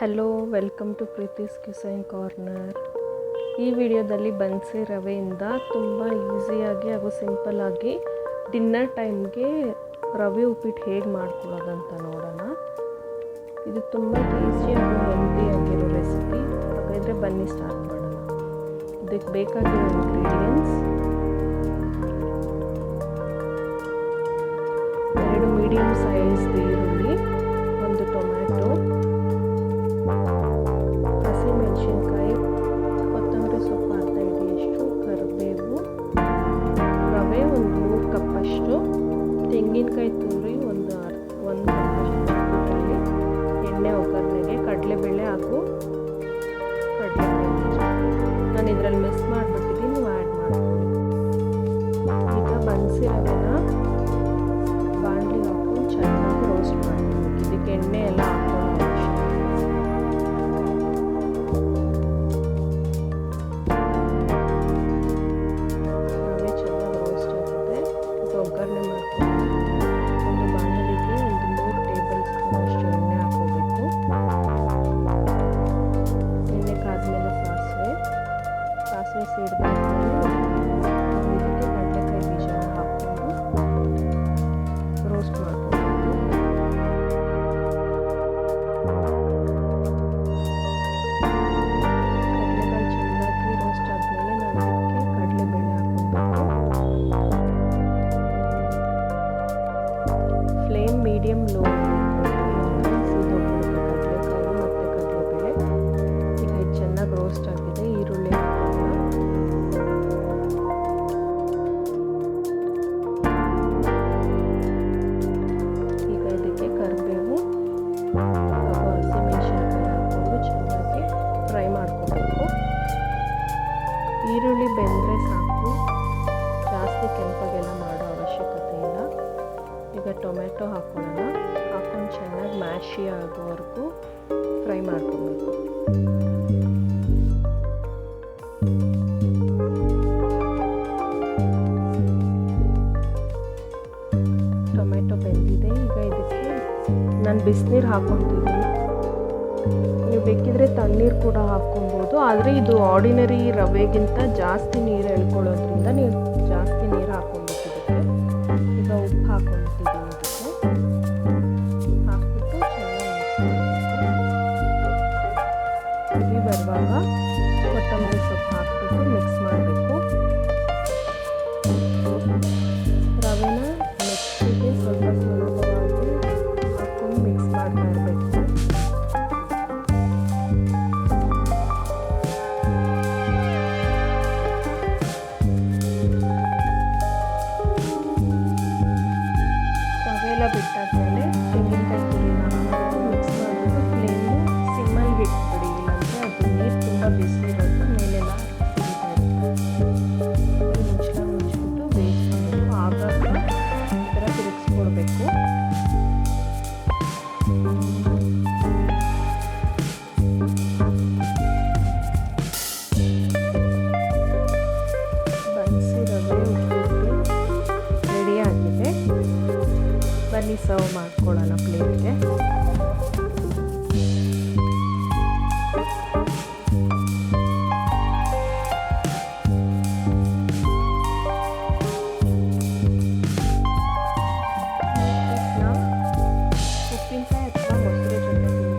Hello welcome to Preethi's kitchen corner ಈ ವಿಡಿಯೋದಲ್ಲಿ ಬನ್ಸಿ ರವೆಯಿಂದ ತುಂಬ ಈಸಿಯಾಗಿ ಹಾಗೂ ಸಿಂಪಲ್ಲಾಗಿ ಡಿನ್ನರ್ ಟೈಮ್ಗೆ ರವೆ ಉಪ್ಪಿಟ್ಟು ಹೇಗೆ ಮಾಡ್ಕೊಳ್ಳೋದಂತ ನೋಡೋಣ. ಇದು ತುಂಬ ಟೇಸ್ಟಿ ಹಾಗೂ ಹೆಲ್ದಿ ಆಗಿರೋ ರೆಸಿಪಿ ಹಾಗಾದರೆ ಬನ್ನಿ ಸ್ಟಾರ್ಟ್ ಮಾಡೋಣ. ಇದಕ್ಕೆ ಬೇಕಾಗಿರೋ ಇಂಗ್ರೀಡಿಯೆಂಟ್ಸ್ ತೆಂಗಿನಕಾಯಿ ತುರಿ ಒಂದು ಒಂದು ಎಣ್ಣೆ ಒಗ್ಗರಣೆಗೆ, ಕಡಲೆಬೇಳೆ ಹಾಗೂ ಕಡಲೆಬೇಳೆ ನಾನು ಇದರಲ್ಲಿ ಮಿಸ್ ಮಾಡಿಬಿಟ್ಟಿದ್ದೀನಿ, ನೀವು ಆ್ಯಡ್ ಮಾಡ್ತೀನಿ ಈಗ ಬನ್ಸಿ ಅದನ್ನು ಬಾಣಲಿ ಹಾಕೊಂಡು ಚೆನ್ನಾಗಿ ರೋಸ್ಟ್ ಮಾಡಿ. ಇದಕ್ಕೆ ಎಣ್ಣೆ ಎಲ್ಲ ಹಾಕೊಂಡು ಟೊಮೆಟೊ ಹಾಕೊಳ್ಳೋಣ ಹಾಕೊಂಡು ಚೆನ್ನಾಗಿ ಮ್ಯಾಶಿ ಆಗೋವರೆಗೂ ಫ್ರೈ ಮಾಡ್ಕೊಬೇಕು. ಟೊಮೆಟೊ ಬೆಂದಿದೆ. ಈಗ ಇದಕ್ಕೆ ನಾನು ಬಿಸಿನೀರು ಹಾಕ್ಕೊತಿದ್ದೀನಿ ನೀವು ಬೇಕಿದ್ರೆ ತಣ್ಣೀರು ಕೂಡ ಹಾಕ್ಕೊಬೋದು ಆದರೆ ಇದು ಆರ್ಡಿನರಿ ರವೆಗಿಂತ ಜಾಸ್ತಿ ನೀರು ಎಳ್ಕೊಳ್ಳೋದ್ರಿಂದ ನೀವು ಜಾಸ್ತಿ ನೀರು ಬಿಡ್ತಾ ಸರ್ವ್ ಮಾಡ್ಕೊಳ್ಳೋಣ ಪ್ಲೇಟ್